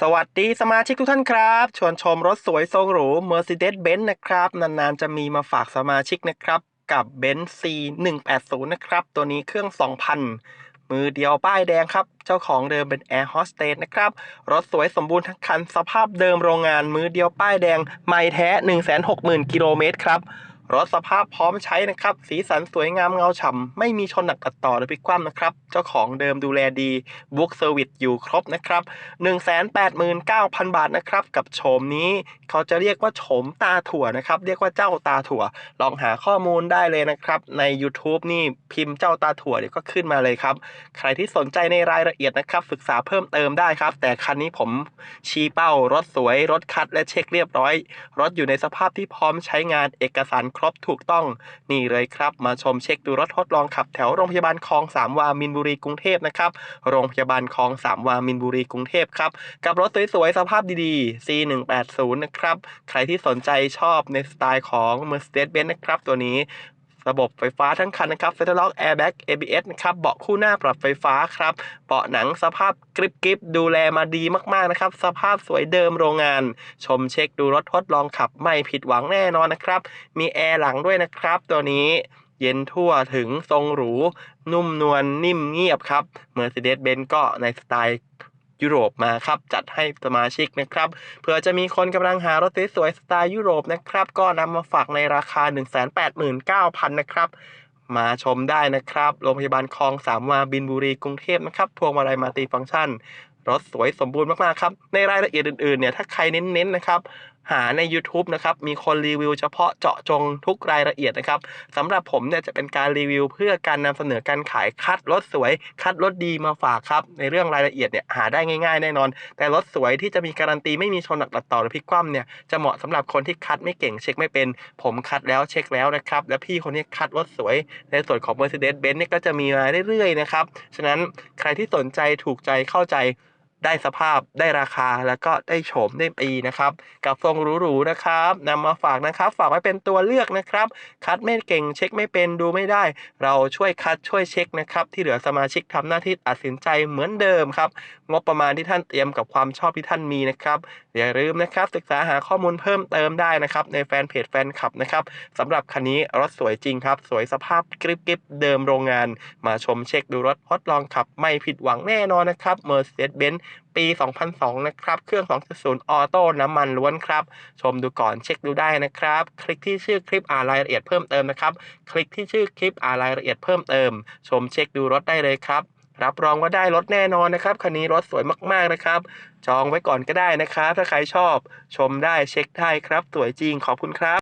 สวัสดีสมาชิกทุกท่านครับ ชวนชมรถสวยทรงหรู Mercedes-Benz นะครับ นาน ๆ จะมีมาฝากสมาชิกนะครับ กับ Benz C 1 8 0 นะครับ ตัวนี้เครื่อง 2,000 มือเดียวป้ายแดงครับ เจ้าของเดิมเป็น Air Hostess นะครับ รถสวยสมบูรณ์ทั้งคัน สภาพเดิมโรงงานมือเดียวป้ายแดง ไม่แท้ 160,000 กิโลเมตรครับ รถสภาพพร้อมใช้นะครับ สีสันสวยงามเงาฉ่ำไม่มีชนหนักตัดต่อหรือพลิกคว่ำนะครับ เจ้าของเดิมดูแลดีบุ๊กเซอร์วิสอยู่ครบนะครับ 189,000 บาทนะครับ กับโฉมนี้เขาจะเรียกว่าโฉมตาถั่วนะครับ เรียกว่าเจ้าตาถั่ว ลองหาข้อมูลได้เลยนะครับ ใน YouTube นี่พิมพ์เจ้าตาถั่วเดี๋ยวก็ขึ้นมาเลยครับ ใครที่สนใจในรายละเอียดนะครับศึกษาเพิ่มเติมได้ครับ แต่คันนี้ผมชี้เป้ารถสวย รถคัดและเช็คเรียบร้อย รถอยู่ในสภาพที่พร้อมใช้งานเอกสารครบถูกต้อง นี่เลยครับ มาชมเช็คดูรถทดลองขับแถวโรงพยาบาลคลองสามวามินบุรีกรุงเทพนะครับ โรงพยาบาลคลองสามวามินบุรีกรุงเทพครับ กับรถสวยๆ สภาพดีๆ C180 นะครับ ใครที่สนใจชอบในสไตล์ของ Mercedes-Benz นะครับ ตัวนี้ ระบบไฟฟ้าทั้งคันนะครับ f e t e r l o c k Airbag ABS นะครับเบาะคู่หน้าปรับไฟฟ้าครับเบาะหนังสภาพกริบกริบดูแลมาดีมากๆนะครับสภาพสวยเดิมโรงงาน ชมเช็คดูรถทดลองขับไม่ผิดหวังแน่นอนนะครับ มีแอร์หลังด้วยนะครับ ตัวนี้เย็นทั่วถึงทรงหรู นุ่มนวลนิ่มเงียบครับ Mercedes-Benz ก็ในสไตล์ ยุโรปมาครับจัดให้สมาชิกนะครับเผื่อจะมีคนกำลังหารถสวยสไตล์ยุโรปนะครับก็นำมาฝากในราคา 189,000นะครับมาชมได้นะครับ โรงพยาบาลคลองสามวาบินบุรีกรุงเทพนะครับ พวงมาลัยมาตีฟังก์ชัน รถสวยสมบูรณ์มาก ๆ ครับ ในรายละเอียดอื่น ๆ เนี่ย ถ้าใครเน้น ๆ นะครับ หาใน YouTube นะครับมีคนรีวิวเฉพาะเจาะจงทุกรายละเอียดนะครับสำหรับผมเนี่ยจะเป็นการรีวิว เพื่อการนำเสนอการขายคัดรถสวย คัดรถดีมาฝากครับ ในเรื่องรายละเอียดเนี่ยหาได้ง่ายๆแน่นอน แต่รถสวยที่จะมีการันตีไม่มีชนหนักตัดต่อหรือพลิกคว่ำเนี่ยจะเหมาะสำหรับคนที่คัดไม่เก่งเช็คไม่เป็น ผมคัดแล้วเช็คแล้วนะครับและพี่คนนี้คัดรถสวย ในส่วนของ Mercedes-Benz เนี่ยก็จะมีมาเรื่อยๆนะครับฉะนั้นใครที่สนใจถูกใจเข้าใจ ได้สภาพได้ราคาแล้วก็ได้โฉมได้ปีนะครับ กับทรงหรูๆนะครับนำมาฝากนะครับ ฝากไว้เป็นตัวเลือกนะครับ คัดไม่เก่งเช็คไม่เป็นดูไม่ได้ เราช่วยคัดช่วยเช็คนะครับที่เหลือสมาชิกทำหน้าที่ตัดสินใจเหมือนเดิมครับ งบประมาณที่ท่านเตรียมกับความชอบที่ท่านมีนะครับอย่าลืมนะครับศึกษาหาข้อมูลเพิ่มเติมได้นะครับในแฟนเพจแฟนคลับนะครับสำหรับคันนี้รถสวยจริงครับ สวยสภาพกริบกริบเดิมโรงงาน มาชมเช็คดูรถทดลองขับ ไม่ผิดหวังแน่นอนนะครับ Mercedes-Benz ปี 2002 นะครับ เครื่อง 2.0 ออโต้น้ำมันล้วนครับ ชมดูก่อนเช็คดูได้นะครับ คลิกที่ชื่อคลิปอ่านรายละเอียดเพิ่มเติมนะครับ คลิกที่ชื่อคลิปอ่านรายละเอียดเพิ่มเติม ชมเช็คดูรถได้เลยครับ รับรองว่าได้รถแน่นอนนะครับ คันนี้รถสวยมากๆนะครับ จองไว้ก่อนก็ได้นะครับ ถ้าใครชอบ ชมได้เช็คได้ครับ สวยจริงขอบคุณครับ